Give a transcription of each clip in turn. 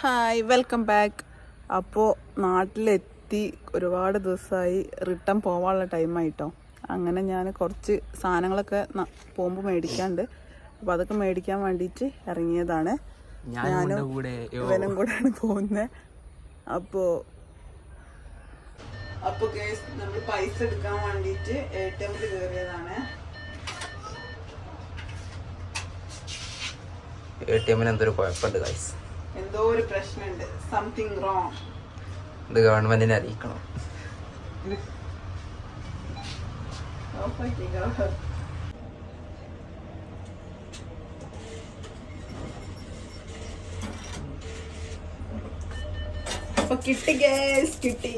Hi welcome back അപ്പോൾ നാട്ടിലെത്തി ഒരുപാട് ദിവസമായി റിട്ടേൺ പോകാനുള്ള ടൈമായിട്ടോ അങ്ങനെ ഞാൻ കുറച്ച് സാധനങ്ങളൊക്കെ പോകുമ്പോൾ മേടിക്കാണ്ട്. അപ്പോൾ അതൊക്കെ മേടിക്കാൻ വേണ്ടിയിട്ട് ഇറങ്ങിയതാണ്. ഞാനും കൂടെ ഇവനും കൂടെയാണ് പോകുന്നത് അപ്പോൾ അപ്പോൾ കേസ് നമ്മൾ പൈസ എടുക്കാൻ വേണ്ടിയിട്ട് എ ടി എമ്മിൽ കയറിയതാണ് എ ടി എമ്മിന് എന്തൊരു കുഴപ്പമുണ്ട് എന്തോ ഒരു പ്രശ്നമുണ്ട് സംതിങ് റോങ് ഇത് ഗവൺമെന്റിനെ അറിയിക്കണം. കിട്ടി ഗേസ് കിട്ടി.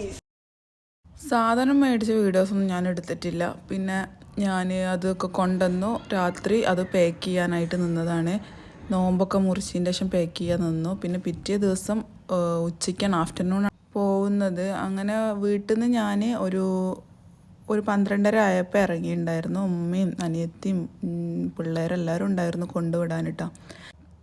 സാധനം മേടിച്ച വീഡിയോസ് ഒന്നും ഞാൻ എടുത്തിട്ടില്ല. പിന്നെ ഞാൻ അതൊക്കെ കൊണ്ടുവന്നു. രാത്രി അത് പാക്ക് ചെയ്യാനായിട്ട് നിന്നതാണ്. നോമ്പൊക്കെ മുറിച്ചതിന്റെ ശേഷം പാക്ക് ചെയ്യാൻ നിന്നു. പിന്നെ പിറ്റേ ദിവസം ഉച്ചയ്ക്ക് ഉച്ചയ്ക്കാണ് ആഫ്റ്റർനൂൺ പോകുന്നത്. അങ്ങനെ വീട്ടിൽ നിന്ന് ഞാൻ ഒരു ഒരു പന്ത്രണ്ടര ആയപ്പോൾ ഇറങ്ങിയിട്ടുണ്ടായിരുന്നു ഉമ്മയും അനിയത്തിയും പിള്ളേരെല്ലാവരും ഉണ്ടായിരുന്നു കൊണ്ടുവിടാനിട്ടാ.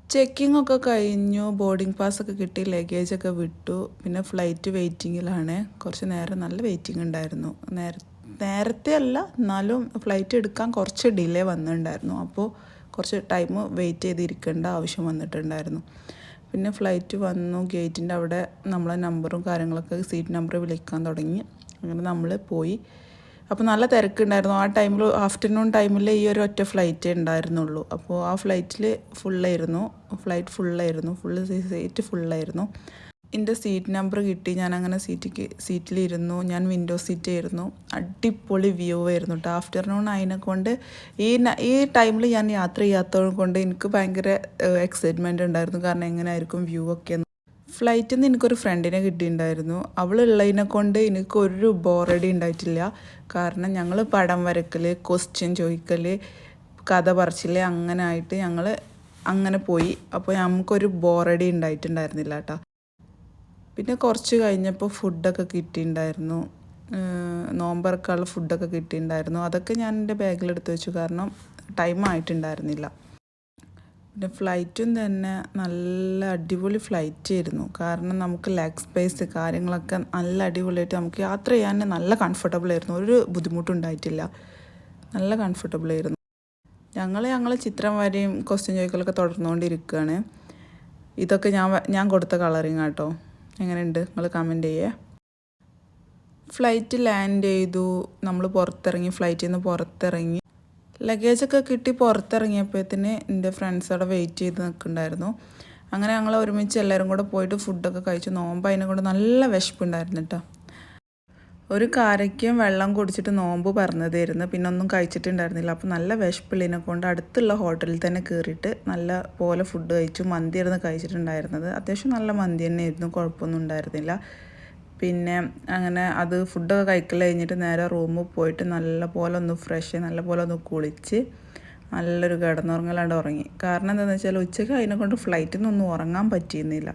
ചെക്കിംഗ് ഒക്കെ കഴിഞ്ഞു. ബോർഡിംഗ് പാസ് ഒക്കെ കിട്ടി. ലഗേജ് ഒക്കെ വിട്ടു. പിന്നെ ഫ്ലൈറ്റ് വെയിറ്റിങ്ങിലാണ് കുറച്ച് നേരം നല്ല വെയിറ്റിംഗ് ഉണ്ടായിരുന്നു. നേര നേരത്തെ അല്ല എന്നാലും ഫ്ലൈറ്റ് എടുക്കാൻ കുറച്ച് ഡിലേ വന്നിട്ടുണ്ടായിരുന്നു അപ്പോൾ കുറച്ച് ടൈം വെയിറ്റ് ചെയ്തിരിക്കേണ്ട ആവശ്യം വന്നിട്ടുണ്ടായിരുന്നു. പിന്നെ ഫ്ലൈറ്റ് വന്നു ഗേറ്റിന്റെ അവിടെ നമ്മളെ നമ്പറും കാര്യങ്ങളൊക്കെ സീറ്റ് നമ്പർ വിളിക്കാൻ തുടങ്ങി. അങ്ങനെ നമ്മൾ പോയി. അപ്പോൾ നല്ല തിരക്കുണ്ടായിരുന്നു. ആ ടൈമിൽ ആഫ്റ്റർനൂൺ ടൈമിൽ ഈ ഒരു ഒറ്റ ഫ്ലൈറ്റ് ഉണ്ടായിരുന്നുള്ളൂ. അപ്പോൾ ആ ഫ്ലൈറ്റിൽ ഫുള്ളായിരുന്നു ഫ്ലൈറ്റ് ഫുള്ളായിരുന്നു ഫുള്ള് സീറ്റ് ഫുള്ളായിരുന്നു എന്റെ സീറ്റ് നമ്പർ കിട്ടി. ഞാൻ അങ്ങനെ സീറ്റിക്ക് സീറ്റിലിരുന്നു ഞാൻ വിൻഡോ സീറ്റ് ആയിരുന്നു. അടിപൊളി വ്യൂ ആയിരുന്നു കേട്ടോ ആഫ്റ്റർനൂൺ അതിനെ കൊണ്ട് ഈ ഈ ടൈമിൽ ഞാൻ യാത്ര ചെയ്യാത്തത് കൊണ്ട് എനിക്ക് ഭയങ്കര എക്സൈറ്റ്മെന്റ് ഉണ്ടായിരുന്നു. കാരണം എങ്ങനെയായിരിക്കും വ്യൂ ഒക്കെ ഫ്ലൈറ്റിൽ നിന്ന് എനിക്കൊരു ഫ്രണ്ടിനെ കിട്ടിയിട്ടുണ്ടായിരുന്നു. അവളുള്ളതിനെ കൊണ്ട് എനിക്ക് ഒരു ബോറടി ഉണ്ടായിട്ടില്ല. കാരണം ഞങ്ങൾ പടം വരക്കൽ ക്വസ്റ്റ്യൻ ചോദിക്കൽ കഥ പറച്ചിൽ അങ്ങനെ ആയിട്ട് ഞങ്ങൾ അങ്ങനെ പോയി. അപ്പോൾ നമുക്കൊരു ബോറടി ഉണ്ടായിട്ടുണ്ടായിരുന്നില്ല കേട്ടോ പിന്നെ കുറച്ച് കഴിഞ്ഞപ്പോൾ ഫുഡൊക്കെ കിട്ടിയിട്ടുണ്ടായിരുന്നു നോമ്പറക്കാളിൽ ഫുഡൊക്കെ കിട്ടിയിട്ടുണ്ടായിരുന്നു അതൊക്കെ ഞാൻ എന്റെ ബാഗിലെടുത്ത് വെച്ചു. കാരണം ടൈം ആയിട്ടുണ്ടായിരുന്നില്ല. പിന്നെ ഫ്ലൈറ്റും തന്നെ നല്ല അടിപൊളി ഫ്ലൈറ്റ് ആയിരുന്നു. കാരണം നമുക്ക് ലെഗ് സ്പേസ് കാര്യങ്ങളൊക്കെ നല്ല അടിപൊളിയായിട്ട് നമുക്ക് യാത്ര ചെയ്യാൻ നല്ല കംഫർട്ടബിൾ ആയിരുന്നു. ഒരു ബുദ്ധിമുട്ടുണ്ടായിട്ടില്ല. നല്ല കംഫർട്ടബിൾ ആയിരുന്നു. ഞങ്ങൾ ഞങ്ങൾ ചിത്രം വരെയും ക്വസ്റ്റ്യൻ ചോദിക്കലൊക്കെ തുടർന്നുകൊണ്ടിരിക്കുകയാണ്. ഇതൊക്കെ ഞാൻ ഞാൻ കൊടുത്ത കളറിങ് കേട്ടോ എങ്ങനെയുണ്ട്? നിങ്ങൾ കമന്റ് ചെയ്യേ. ഫ്ലൈറ്റ് ലാൻഡ് ചെയ്തു. നമ്മൾ പുറത്തിറങ്ങി. ഫ്ലൈറ്റിൽ നിന്ന് പുറത്തിറങ്ങി. ലഗേജൊക്കെ കിട്ടി പുറത്തിറങ്ങിയപ്പോഴത്തേന് എന്റെ ഫ്രണ്ട്സ് അവിടെ വെയിറ്റ് ചെയ്ത് നിൽക്കുന്നുണ്ടായിരുന്നു. അങ്ങനെ ഞങ്ങൾ ഒരുമിച്ച് എല്ലാവരും കൂടെ പോയിട്ട് ഫുഡൊക്കെ കഴിച്ചു. നോമ്പ് അതിനെ കൊണ്ട് നല്ല വിശപ്പുണ്ടായിരുന്നു കേട്ടോ. ഒരു കാരയ്ക്കും വെള്ളം കുടിച്ചിട്ട് നോമ്പ് പറഞ്ഞതായിരുന്നു. പിന്നെ ഒന്നും കഴിച്ചിട്ടുണ്ടായിരുന്നില്ല. അപ്പോൾ നല്ല വിശപ്പിള്ളിനെ കൊണ്ട് അടുത്തുള്ള ഹോട്ടലിൽ തന്നെ കയറിയിട്ട് നല്ല പോലെ ഫുഡ് കഴിച്ചു. മന്തിയായിരുന്നു കഴിച്ചിട്ടുണ്ടായിരുന്നത്. അത്യാവശ്യം നല്ല മന്തി തന്നെയായിരുന്നു. കുഴപ്പമൊന്നും ഉണ്ടായിരുന്നില്ല. പിന്നെ അങ്ങനെ അത് ഫുഡൊക്കെ കഴിക്കൽ കഴിഞ്ഞിട്ട് നേരെ റൂമിൽ പോയിട്ട് നല്ല പോലെ ഒന്ന് ഫ്രഷ് നല്ല പോലെ ഒന്ന് കുളിച്ച് നല്ലൊരു കിടന്നുറങ്ങലാണ്ട് ഉറങ്ങി. കാരണം എന്താണെന്ന് വെച്ചാൽ ഉച്ചയ്ക്ക് അതിനെ കൊണ്ട് ഫ്ലൈറ്റിൽ നിന്നൊന്നും ഉറങ്ങാൻ പറ്റിയിരുന്നില്ല.